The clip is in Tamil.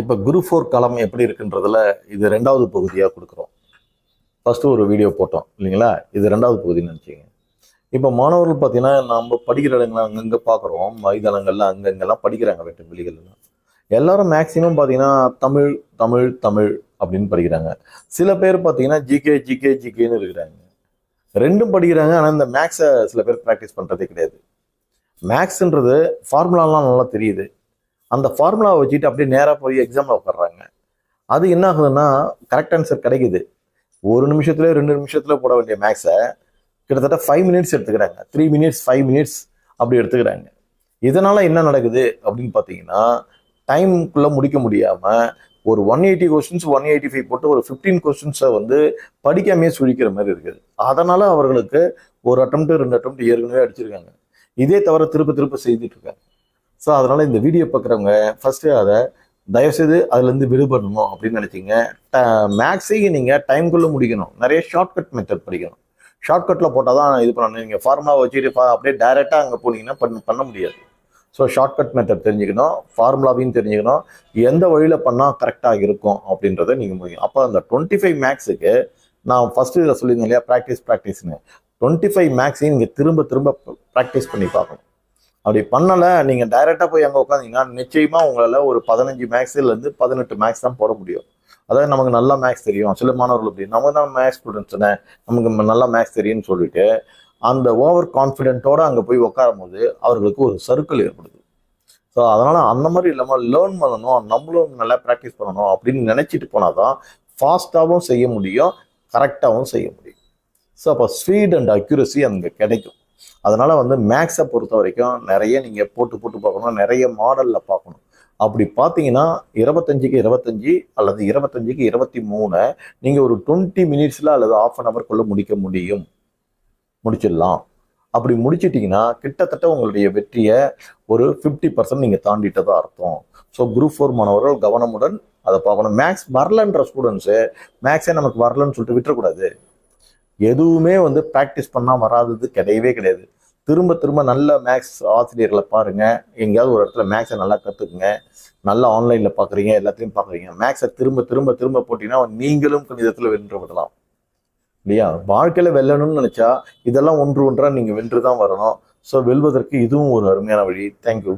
இப்போ குரு ஃபோர் களம் எப்படி இருக்குன்றதுல இது ரெண்டாவது பகுதியாக கொடுக்குறோம். ஃபஸ்ட்டு ஒரு வீடியோ போட்டோம் இல்லைங்களா? இது ரெண்டாவது பகுதின்னு நினச்சிங்க இப்போ மாணவர்கள் பார்த்தீங்கன்னா நம்ம படிக்கிற இடங்கள்லாம் அங்கங்கே பார்க்குறோம் மைதானங்கள்லாம் அங்கங்கெல்லாம் படிக்கிறாங்க வெட்டு வெளிகள்லாம். எல்லாரும் மேக்சிமம் பார்த்தீங்கன்னா தமிழ் தமிழ் தமிழ் அப்படின்னு படிக்கிறாங்க. சில பேர் பார்த்தீங்கன்னா ஜிகே ஜிகே ஜிகேன்னு இருக்கிறாங்க. ரெண்டும் படிக்கிறாங்க ஆனால் இந்த மேக்ஸை சில பேர் ப்ராக்டிஸ் பண்ணுறதே கிடையாது. மேக்ஸுன்றது ஃபார்முலாலாம் நல்லா தெரியுது. அந்த ஃபார்முலாவை வச்சுட்டு அப்படியே நேராக போய் எக்ஸாமில் உட்காடுறாங்க அது என்ன ஆகுதுன்னா கரெக்ட் ஆன்சர் கிடைக்குது. ஒரு நிமிஷத்துல ரெண்டு நிமிஷத்துல போட வேண்டிய மேக்ஸை கிட்டத்தட்ட ஃபைவ் மினிட்ஸ் எடுத்துக்கிறாங்க. த்ரீ மினிட்ஸ் ஃபைவ் மினிட்ஸ் அப்படி எடுத்துக்கிறாங்க. இதனால் என்ன நடக்குது அப்படின்னு பார்த்தீங்கன்னா டைமுக்குள்ளே முடிக்க முடியாமல் ஒரு one eighty questions one eighty five போட்டு ஒரு ஃபிஃப்டீன் கொஸ்டின்ஸை வந்து படிக்காமே சுழிக்கிற மாதிரி இருக்குது. அதனால் அவர்களுக்கு ஒரு அட்டம் ரெண்டு அட்டம் ஏற்கனவே அடிச்சிருக்காங்க. இதே தவிர திருப்ப திருப்ப செய்துட்டு இருக்காங்க. ஸோ அதனால் இந்த வீடியோ பார்க்குறவங்க ஃபஸ்ட்டு அதை தயவுசெய்து அதுலேருந்து விடுபடணும் அப்படின்னு நினைச்சீங்க. மேக்ஸையும் நீங்கள் டைம்குள்ளே முடிக்கணும். நிறைய ஷார்ட்கட் மெத்தட் படிக்கணும். ஷார்ட்கட்டில் போட்டால் தான் இது பண்ணணும். நீங்கள் ஃபார்முலா வச்சுட்டு அப்படியே டைரெக்டாக அங்கே போனீங்கன்னா பண்ண பண்ண முடியாது. ஸோ ஷார்ட்கட் மெத்தட் தெரிஞ்சுக்கணும். ஃபார்முலாவையும் தெரிஞ்சுக்கணும். எந்த வழியில் பண்ணால் கரெக்டாக இருக்கும் அப்படின்றத நீங்கள் முடியும். அப்போ அந்த டுவெண்ட்டி ஃபைவ் மேக்ஸுக்கு நான் ஃபஸ்ட்டு இதில் சொல்லியிருந்தேன் இல்லையா? ப்ராக்டிஸ் ப்ராக்டிஸ்னு டுவெண்ட்டி ஃபைவ் மேக்ஸையும் நீங்கள் திரும்ப திரும்ப ப்ராக்டிஸ் பண்ணி பார்க்கணும். அப்படி பண்ணலை நீங்கள் டைரெக்டாக போய் அங்கே உட்காந்தீங்கன்னா நிச்சயமாக உங்களால் ஒரு பதினஞ்சு மேக்ஸ்லேருந்து பதினெட்டு மேக்ஸ் தான் போட முடியும். அதாவது நமக்கு நல்லா மேக்ஸ் தெரியும். சில மாணவர்கள் அப்படி நம்ம தான் மேக்ஸ் ஸ்டூடெண்ட்ஸ் நமக்கு நல்லா மேக்ஸ் தெரியும்னு சொல்லிட்டு அந்த ஓவர் கான்ஃபிடென்ட்டோடு அங்கே போய் உட்காரும் போது அவர்களுக்கு ஒரு சர்க்கிள் ஏற்படுது. ஸோ அதனால் அந்த மாதிரி இல்லாமல் லேர்ன் பண்ணணும் நம்மளும் நல்லா ப்ராக்டிஸ் பண்ணணும் அப்படின்னு நினச்சிட்டு போனால் தான் ஃபாஸ்ட்டாகவும் செய்ய முடியும் கரெக்டாகவும் செய்ய முடியும். ஸோ அப்போ ஸ்பீட் அண்ட் அக்யூரசி அங்கே கிடைக்கும். அதனால் வந்து மேக்ஸை பொறுத்த வரைக்கும் நிறைய நீங்கள் போட்டு போட்டு பார்க்கணும். நிறைய மாடலில் பார்க்கணும். அப்படி பார்த்தீங்கன்னா இருபத்தஞ்சுக்கு இருபத்தஞ்சி அல்லது இருபத்தஞ்சுக்கு இருபத்தி மூணு நீங்கள் ஒரு டுவெண்ட்டி மினிட்ஸில் அல்லது ஆஃப் அன் ஹவர்க்குள்ளே முடிக்க முடியும். முடிச்சிடலாம். அப்படி முடிச்சிட்டிங்கன்னா கிட்டத்தட்ட உங்களுடைய வெற்றியை ஒரு ஃபிஃப்டி பர்சன்ட் நீங்கள் தாண்டிட்டதாக அர்த்தம். ஸோ குரூப் ஃபோர் மாணவர்கள் கவனமுடன் அதை பார்க்கணும். மேக்ஸ் வரலன்ற ஸ்டூடெண்ட்ஸு மேக்ஸே நமக்கு வரலன்னு சொல்லிட்டு விட்டுறக்கூடாது. எதுவுமே வந்து ப்ராக்டிஸ் பண்ணால் வராதது கிடையவே கிடையாது. திரும்ப திரும்ப நல்ல மேக்ஸ் ஆசிரியர்களை பாருங்கள் எங்கேயாவது ஒரு இடத்துல மேக்ஸை நல்லா கற்றுக்குங்க நல்லா ஆன்லைனில் பார்க்குறீங்க எல்லாத்தையும் பார்க்குறீங்க மேக்ஸை திரும்ப திரும்ப திரும்ப போட்டிங்கன்னா நீங்களும் கணிதத்தில் வென்று விடலாம். இல்லையா? வாழ்க்கையில் வெல்லணும்னு நினச்சா இதெல்லாம் ஒன்று ஒன்றாக நீங்கள் வென்று தான் வரணும். ஸோ வெல்வதற்கு இதுவும் ஒரு அருமையான வழி. தேங்க்யூ